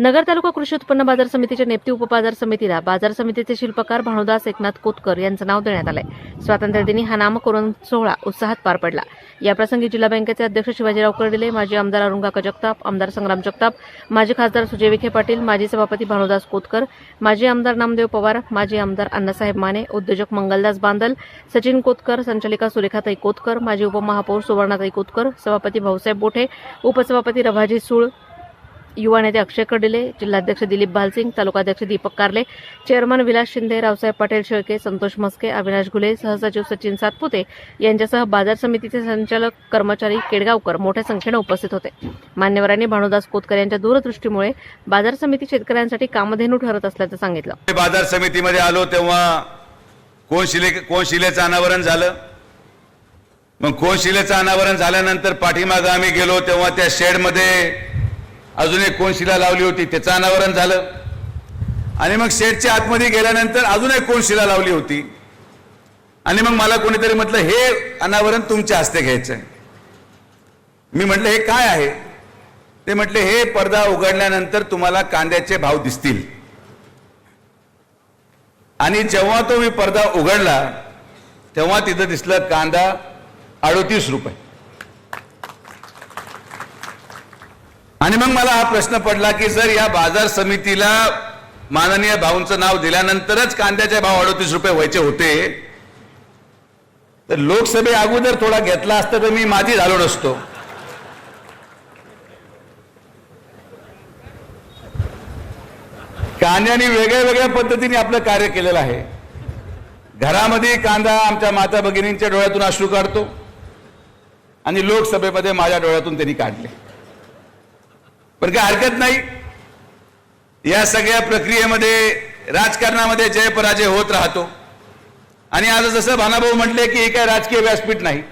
नगर तालुका कृषी उत्पन्न बाजार समितीच्या नेप्ती उपबाजार समितीला बाजार समितीचे शिल्पकार भानुदास एकनाथ कोतकर यांचं नाव देण्यात आलंय. स्वातंत्र्यदिनी हा नामकरण सोहळा उत्साहात पार पडला. याप्रसंगी जिल्हा बँकेचे अध्यक्ष शिवाजीराव कर्डिले माजी आमदार अरुंगाका जगताप आमदार संग्राम जगताप माजी खासदार सुजय विखे पाटील माजी सभापती भानुदास कोतकर माजी आमदार नामदेव पवार माजी आमदार अण्णासाहेब माने उद्योजक मंगलदास बांदल सचिन कोतकर संचालिका सुरेखाताई कोतकर माजी उपमहापौर सुवर्णाताई कोतकर सभापती भाऊसाहेब बोठे उपसभापती रभाजी सुळ युवा नेते अक्षय कडिले जिल्हाध्यक्ष दिलीप भालसिंग तालुकाध्यक्ष दीपक कारले चेअरमन विलास शिंदे रावसाहेब पाटील शेळके संतोष मस्के अविनाश घुले सहसचिव सचिन सातपुते यांच्यासह बाजार समितीचे संचालक कर्मचारी केडगावकर मोठ्या संख्येनं उपस्थित होते. मान्यवरांनी भानुदास कोतकर यांच्या दूरदृष्टीमुळे बाजार समिती शेतकऱ्यांसाठी कामधेनू ठरत असल्याचं सांगितलं. बाजार समितीमध्ये आलो तेव्हा कोण शिले कोण शिलेचं अनावरण झालं? मग कोण शिलेचं अनावरण झाल्यानंतर पाठीमागं आम्ही गेलो तेव्हा त्या शेडमध्ये अजून एक कोण शिला लावली होती त्याचं अनावरण झालं. आणि मग शेडच्या आतमध्ये गेल्यानंतर अजून एक कोण शिला लावली होती. आणि मग मला कोणीतरी म्हटलं हे अनावरण तुमच्या हस्ते घ्यायचं आहे मी म्हटलं हे काय आहे? ते म्हटले हे पडदा उघडल्यानंतर तुम्हाला कांद्याचे भाव दिसतील. आणि जेव्हा तो मी पडदा उघडला तेव्हा तिथं दिसलं कांदा अडोतीस रुपये. आणि मग मला हा प्रश्न पडला की जर या बाजार समितीला माननीय भाऊंचं नाव दिल्यानंतरच कांद्याचे भाव अडतीस रुपये व्हायचे होते. तर लोकसभे अगोदर थोडा घेतला असता तर मी माझी झालो नसतो. कांद्याने वेगळ्या वेगळ्या पद्धतीने आपलं कार्य केलेलं आहे. घरामध्ये कांदा आमच्या माता भगिनींच्या डोळ्यातून अश्रू काढतो. आणि लोकसभेमध्ये माझ्या डोळ्यातून त्यांनी काढले. पण काय हरकत नाही. या सगळ्या प्रक्रियेमध्ये राजकारणामध्ये जय पराजय होत राहतो. आणि आज जसं भानाभाऊ म्हटले की हे काय राजकीय व्यासपीठ नाही.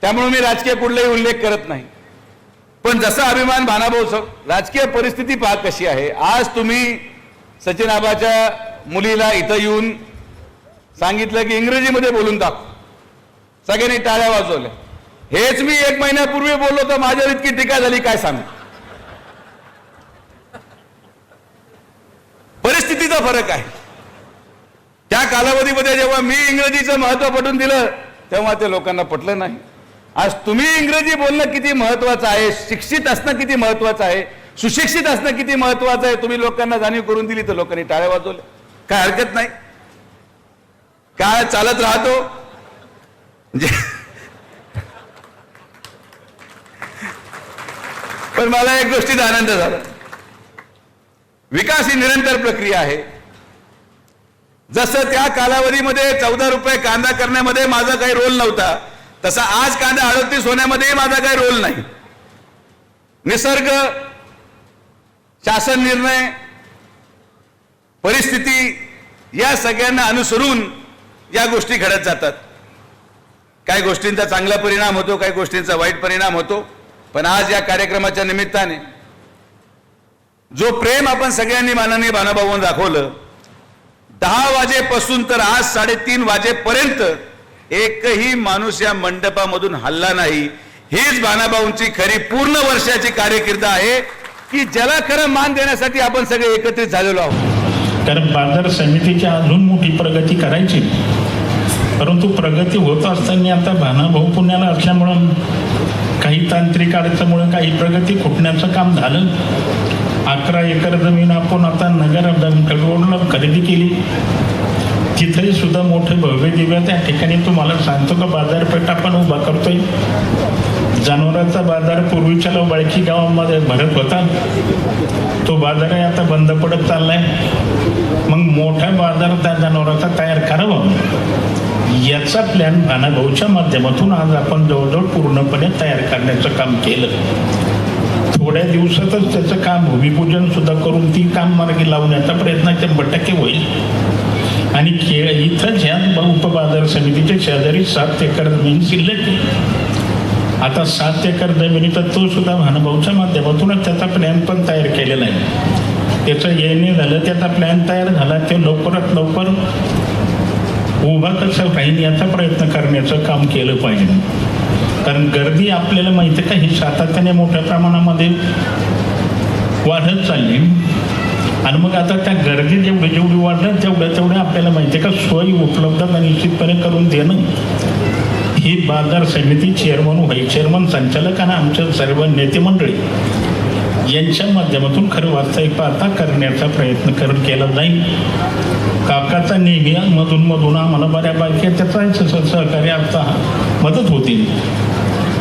त्यामुळे मी राजकीय कुठलाही उल्लेख करत नाही. पण जसा अभिमान भानाभाऊ राजकीय परिस्थिती पहा कशी आहे आज तुम्ही सचिन आबाच्या मुलीला इथं येऊन सांगितलं की इंग्रजीमध्ये बोलून टाक सगळ्यांनी टाळ्या वाजवल्या. हेच मी एक महिन्यापूर्वी बोललो तर माझ्यावर इतकी टीका झाली काय सांगू? परिस्थितीचा फरक आहे. त्या कालावधीमध्ये जेव्हा मी इंग्रजीचं महत्त्व पटवून दिलं तेव्हा ते लोकांना पटलं नाही. आज तुम्ही इंग्रजी बोलणं किती महत्वाचं आहे शिक्षित असणं किती महत्वाचं आहे सुशिक्षित असणं किती महत्वाचं आहे तुम्ही लोकांना जाणीव करून दिली तर लोकांनी टाळ्या वाजवल्या. काय हरकत नाही. काय चालत राहतो. पण मला एक गोष्टीचा आनंद झाला. विकास ही निरंतर प्रक्रिया आहे. जसं त्या कालावधीमध्ये चौदा रुपये कांदा करण्यामध्ये माझा काही रोल नव्हता तसा आज कांदा अडतीस होण्यामध्येही माझा काही रोल नाही. निसर्ग शासन निर्णय परिस्थिती या सगळ्यांना अनुसरून या गोष्टी घडत जातात. काही गोष्टींचा चांगला परिणाम होतो काही गोष्टींचा वाईट परिणाम होतो पण आज या कार्यक्रमाच्या निमित्ताने जो प्रेम आपण सगळ्यांनी माननीय भानाभाऊन दाखवलं दहा वाजेपासून तर आज साडेतीन वाजेपर्यंत एकही माणूस या मंडपामधून हल्ला नाही. हीच बाणाभाऊंची खरी पूर्ण वर्षाची कार्यकिर्द आहे की ज्याला खरं मान देण्यासाठी आपण सगळे एकत्रित झालेलो आहोत. कारण बाजार समितीची अजून मोठी प्रगती करायची. परंतु प्रगती होत असताना आता बाणाभाऊ पुण्याला असल्यामुळं काही तांत्रिक अडचणमुळे काही प्रगती खुटण्याचं काम झालं. अकरा एकर जमीन आपण आता नगर रोडला खरेदी केली. तिथेही सुद्धा मोठे भव्य दिव्य त्या ठिकाणी तुम्हाला सांगतो का बाजारपेठ आपण उभा करतोय. जनावरांचा बाजार पूर्वीच्या बाळकी गावामध्ये भरत होता. तो बाजारही आता बंद पडत चाललाय. मग मोठा बाजार त्या जनावरांचा तयार करावा. याचा प्लॅन भानाभाऊच्या माध्यमातून आज आपण जवळजवळ पूर्णपणे तयार करण्याचं काम केलं. थोड्या दिवसातच त्याचं काम भूमिपूजन सुद्धा करून ती काम मार्गी लावण्याचा प्रयत्न शंभर टक्के होईल. आणि खेळ इथंच ह्या उपबाजार समितीच्या शेजारी सात एकर जमीन शिल्लक आता सात एकर जमिनीचा तो सुद्धा भानुभाऊच्या माध्यमातूनच त्याचा प्लॅन पण तयार केलेला आहे. त्याचं येणे झालं त्याचा प्लॅन तयार झाला ते लवकरात लवकर उभा कसं राहील याचा प्रयत्न करण्याचं काम केलं पाहिजे. कारण गर्दी आपल्याला माहिती आहे का? ही सातत्याने मोठ्या प्रमाणामध्ये वाढत चालली. आणि मग आता त्या गर्दी जेवढी जेवढी वाढणार तेवढ्या तेवढ्या आपल्याला माहिती आहे का? सोयी उपलब्धता निश्चितपणे करून देणं ही बाजार समिती चेअरमन व्हाईस चेअरमन संचालक आणि आमच्या सर्व नेते मंडळी यांच्या माध्यमातून खरं वास्तविकता करण्याचा प्रयत्न कर केला जाईल. काकाचा नेहमी मधून मधून आम्हाला बऱ्यापैकी त्याचा सहकार्य आता मदत होतील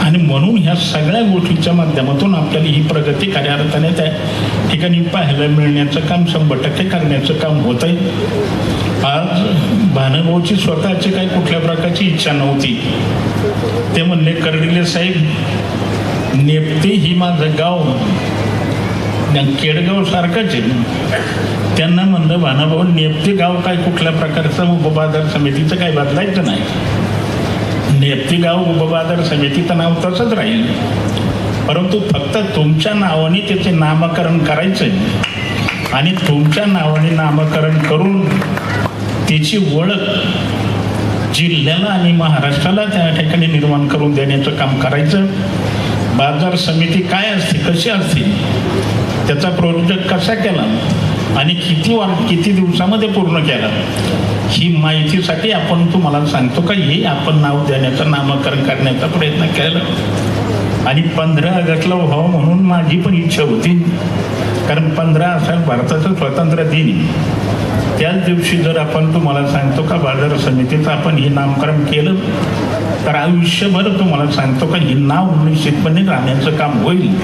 आणि म्हणून ह्या सगळ्या गोष्टीच्या माध्यमातून आपल्याला ही प्रगती खऱ्या अर्थाने त्या ठिकाणी पाहायला मिळण्याचं काम शंभर टक्के करण्याचं काम होत आहे. आज भानुभाऊची स्वतःची काही कुठल्या प्रकारची इच्छा नव्हती. ते म्हणले कर्डिले साहेब नेपते ही माझं गाव. केडगाव सारखंच आहे त्यांना म्हणलं भानाभाऊ नेपते गाव काय कुठल्या प्रकारचं? उपबाजार समितीचं काही बदलायचं नाही. नेपते गाव उपबाजार समितीचं नाव तसंच राहील. परंतु फक्त तुमच्या नावाने त्याचे नामकरण करायचं आणि तुमच्या नावाने नामकरण करून त्याची ओळख जिल्ह्याला आणि महाराष्ट्राला त्या ठिकाणी निर्माण करून देण्याचं काम करायचं. बाजार समिती काय असते कशी असते? त्याचा प्रोजेक्ट कसा केला? आणि किती वार किती दिवसामध्ये पूर्ण केला? ही माहितीसाठी आपण तुम्हाला सांगतो का हे आपण नाव देण्याचं नामकरण करण्याचा प्रयत्न केला आणि पंधरा ऑगस्टला व्हावं म्हणून माझी पण इच्छा होती. कारण पंधरा असा भारताचं स्वातंत्र्य दिन त्याच दिवशी जर आपण तुम्हाला सांगतो का बाजार समितीचं आपण हे नामकरण केलं तर आयुष्यभर तुम्हाला सांगतो का हे नाव निश्चितपणे राहण्याचं काम होईल.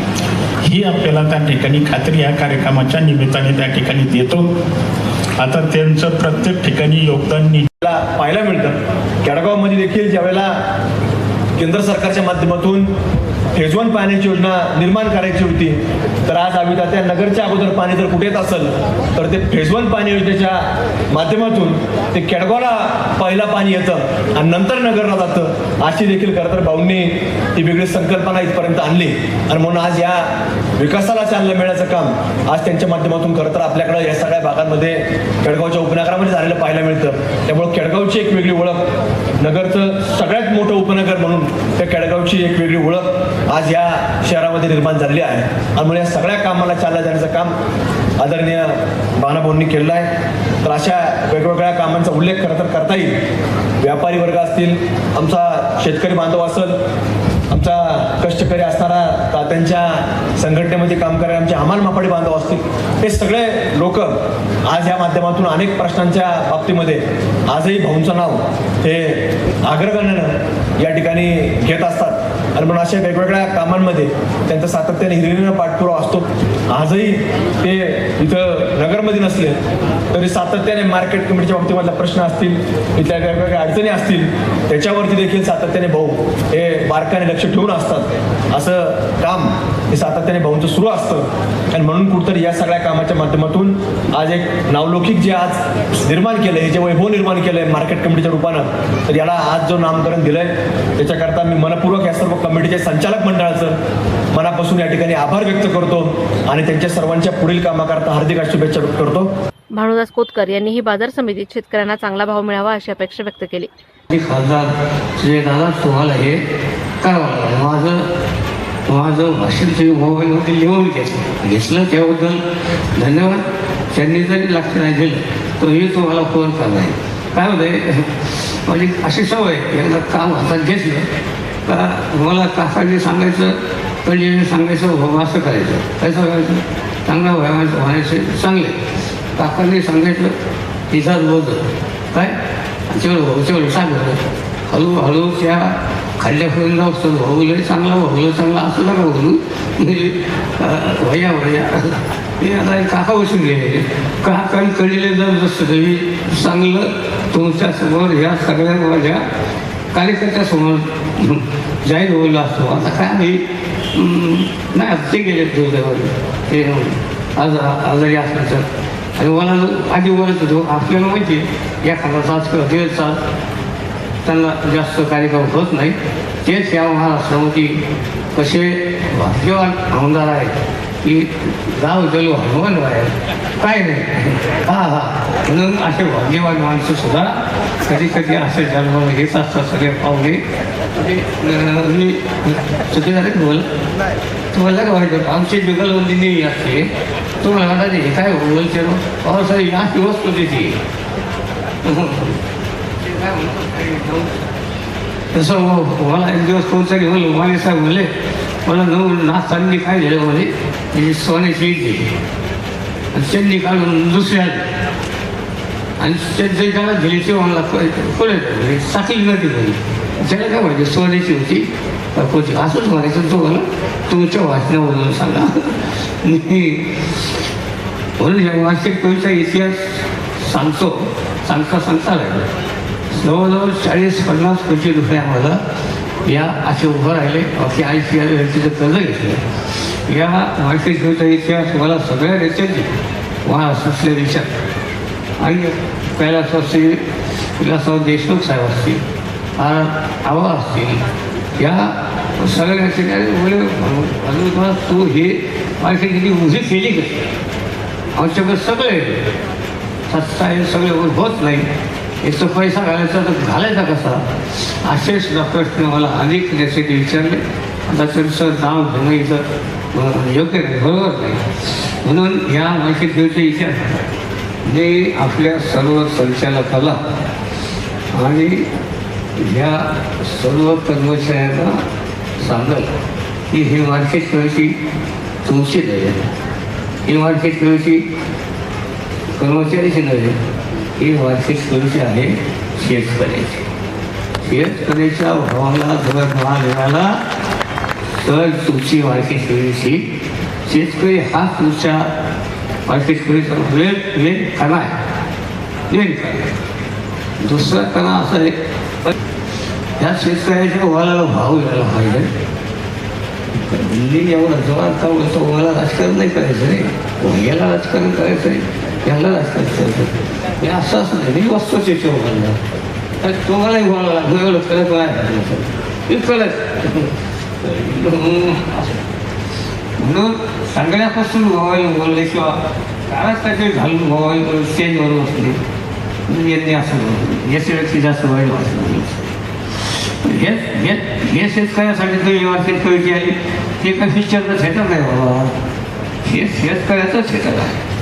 ही आपल्याला त्या ठिकाणी खात्री या कार्यक्रमाच्या निमित्ताने त्या ठिकाणी देतो. आता त्यांचं प्रत्येक ठिकाणी योगदान पाहायला मिळतं. केडगावमध्ये देखील ज्यावेळेला केंद्र सरकारच्या माध्यमातून फेज पाण्याची योजना निर्माण करायची होती तर आज आम्ही त्या नगरच्या अगोदर पाणी जर कुठे येत असेल तर ते फेजवन पाणी योजनेच्या माध्यमातून ते केडगावला पहिला पाणी येतं आणि नंतर नगरला जातं अशी देखील खरं तर भाऊंनी ती वेगळी संकल्पना इथपर्यंत आणली. आणि म्हणून आज या विकासाला चालना मिळण्याचं काम आज त्यांच्या माध्यमातून खरं तर आपल्याकडं या सगळ्या भागांमध्ये केडगावच्या उपनगरामध्ये झालेलं पाहायला मिळतं. त्यामुळं केडगावची एक वेगळी ओळख नगरचं सगळ्यात मोठं उपनगर म्हणून त्या केडगावची एक वेगळी ओळख आज या शहरामध्ये निर्माण झालेली आहे. आणि म्हणून या सगळ्या कामाला चालना जाण्याचं काम आदरणीय बाणाभाऊंनी केलेलं आहे. तर अशा वेगवेगळ्या कामांचा उल्लेख खरं तर करता येईल. व्यापारी वर्ग असतील आमचा शेतकरी बांधव असेल आमचा कष्टकरी असणारा तात्यांच्या संघटनेमध्ये काम करणारे आमचे हमाल मापाडी बांधव असतील हे सगळे लोक आज या माध्यमातून अनेक प्रश्नांच्या बाबतीमध्ये आजही भाऊंचं नाव हे अग्रगण्यानं या ठिकाणी घेत असतात. आणि म्हणून अशा वेगवेगळ्या कामांमध्ये त्यांचा सातत्याने हिरिरीनं पाठपुरावा असतो. आजही ते इथं नगरमध्ये नसले तरी सातत्याने मार्केट कमिटीच्या बाबतीमधला प्रश्न असतील इथल्या वेगवेगळ्या अडचणी असतील त्याच्यावरती देखील सातत्याने भाऊ हे बारकाने लक्ष ठेवून असतात. असं काम हे सातत्याने भाऊंचं सुरू असतं. आणि म्हणून कुठंतरी या सगळ्या कामाच्या माध्यमातून आज एक नावलौकिक जे आज निर्माण केलं हे जे वैभव निर्माण केलं आहे मार्केट कमिटीच्या रूपानं तर याला आज जो नामकरण दिलं आहे त्याच्याकरता मी मनपूर्वक या सर्व कमिटीच्या संचालक मंडळाचं मनापासून या ठिकाणी आभार व्यक्त करतो आणि त्यांच्या सर्वांच्या पुढील कामाकरता हार्दिक शुभेच्छा व्यक्त करतो. भानुदास कोतकर यांनी ही बाजार समितीत शेतकऱ्यांना चांगला भाव मिळावा अशी अपेक्षा व्यक्त केली. खासदार श्रीदादा तुम्हाला हे करावं लागलं माझं माझं भाषण तुम्ही मोबाईलवरती लिहून घेतलं. घेतलं त्याबद्दल धन्यवाद. त्यांनी जरी लक्ष नाही दिलं तरीही तुम्हाला फोन करणार आहे. काय होतं माझी अशी सवय एकदा काम हातात घेतलं का मला काकाने सांगायचं कधी सांगायचं हो असं करायचं. कसं करायचं चांगलं व्हायचं व्हायचे चांगले काकांनी सांगितलं तिचा रोज. काय? तेवढं भाऊ तेवढं सांगितलं हळूहळू त्या खाल्ल्यापर्यंत भाऊ भाऊलं चांगला भाऊलं चांगला असं नका बोलू. म्हणजे वया भैया हे आता एक काका बसून गेले. काकांनी कडीले जर जसं तरी चांगलं तुमच्यासमोर ह्या सगळ्या माझ्या कार्यकर्त्यासमोर जाहीर होईल असतो आता काय आहे, नाही आता ते गेले दुर्दैवाने ते आज आजारी असल्याचं. आणि मला आधी बोलत होतो आपल्याला माहिती आहे एखादा तास किंवा दीड तास त्यांना जास्त कार्यक्रम होत नाही. तेच या महाराष्ट्रामध्ये कसे भाग्यवान आमदार आहेत की गाव गेलो हनुमान बाहेर काय नाही. हा हा. म्हणून असे भाग्यवान माणसं सुद्धा कधी कधी असे जन्म घेत असतात सगळे पाहुणे. म्हणजे, मी चुकी झाले बोल तुम्हाला? काय माहिती आमची जुगलबंदी असते. तुम्हाला वाटत हे काय बोलते? पावसाळी या दिवस होती ती. तसं हो, मला एक दिवस कोणतरी घेऊन लोकांनी साहेब म्हणले मला नऊ नाचताना काय झालं म्हणे? ही सोन्याची दिली आणि त्यांनी काढून दुसऱ्या आणि त्यांच्या त्याला दिली ते मला कोणी साखळी नदी दिली त्याला काय माहिती सोन्याची होती. कोणती असंच म्हणायचं तो मला तुमच्या वाचनावरून सांगा. मी- म्हणून या वाचक कविता इतिहास सांगतो सांगता सांगता राहिला जवळजवळ चाळीस पन्नास कोटी रुपये आम्हाला या असे उभं राहिले. असे सी आय व्यक्तीचं कर्ज घेतलं. या मार्केट घेऊचा इतिहास मला सगळ्या रेत्यांनी मला असले विचार आणि असतील विलासराव देशमुख साहेब असतील आवा असतील या सगळ्या ठिकाणी अजून मला तू हे मार्केट किती उभी केली का? आमच्याकडे सगळे सत्ता हे सगळे होत नाही. याचा पैसा घालायचा तर घालायचा कसा? असेच प्रश्न मला अनेक रेसिपी विचारले. आता त्यांचं नाव घेणं इथं योग्य नाही बरोबर नाही. म्हणून या माहिती घेऊचे इतिहास जे आपल्या सर्व संचालकाला आणि ह्या सर्व कर्मचाऱ्यांना सांगल की ही मार्केट कमिटी तुमची नाही आहे. ही मार्केट कमिटी कर्मचारीची नाही ही वार्षिक कमिटी आहे शेतकऱ्याची. शेतकऱ्याच्या भावाला जर भाव मिळाला तर तुमची वार्षिक कमिटी शेतकरी हा तुमच्या वार्षिक कमिटीचा वेळ वेळ कणा आहे वेळ कणा दुसरा कणा असा आहे पण त्या शेतकऱ्याच्या भावाला भाव मिळाला पाहिजे दिल्ली एवढा जवळ का बोलतो मला राजकारण नाही करायचं रे. याला राजकारण करायचं आहे याला राजकारण हे असं असं नाही. मी वस्तू त्याच्या उभारला तर तुम्हालाही बोलावं लागलं. एवढं कळत नाही कळत म्हणून सगळ्यापासून मोबाईल बोलले किंवा काळात काहीतरी घालून मोबाईल स्टेजवर बसले म्हणून यांनी असं बोललं. याच्या व्यक्ती जास्त वाईट वाचलं हे हे हे शेतकऱ्यासाठी तुम्ही मार्केट कमिटी आली. ते काही पिक्चरचं थिएटर नाही बाबा. हे शेतकऱ्याचं थिएटर आहे.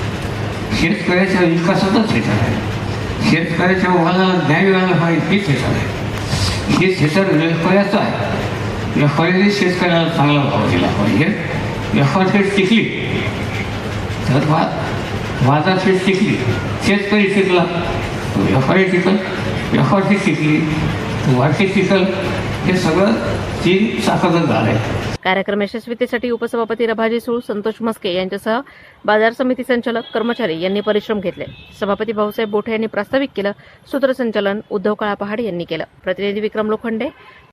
शेतकऱ्याच्या विकासातच थिएटर आहे शेतकऱ्याच्या मुलाला न्याय मिळाला पाहिजे हे थिएटर आहे हे थिएटर व्यापाऱ्याचं आहे. व्यापाऱ्याने शेतकऱ्याला चांगला भाव दिला पाहिजे. व्यापारपेठ टिकली. तर बा बाजारपेठ टिकली. शेतकरी टिकला. व्यापारी टिकल. व्यापारी टिकली. वाटली टिकल. हे सगळं तीन चाकाचं झालं आहे कार्यक्रम यशस्वीतेसाठी उपसभापती रभाजी सुळ संतोष मस्के यांच्यासह बाजार समिती संचालक कर्मचारी यांनी परिश्रम घेतले. सभापती भाऊसाहेब बोठे यांनी प्रास्ताविक केलं. सूत्रसंचालन उद्धव काळा पहाड यांनी केलं. प्रतिनिधी विक्रम लोखंडे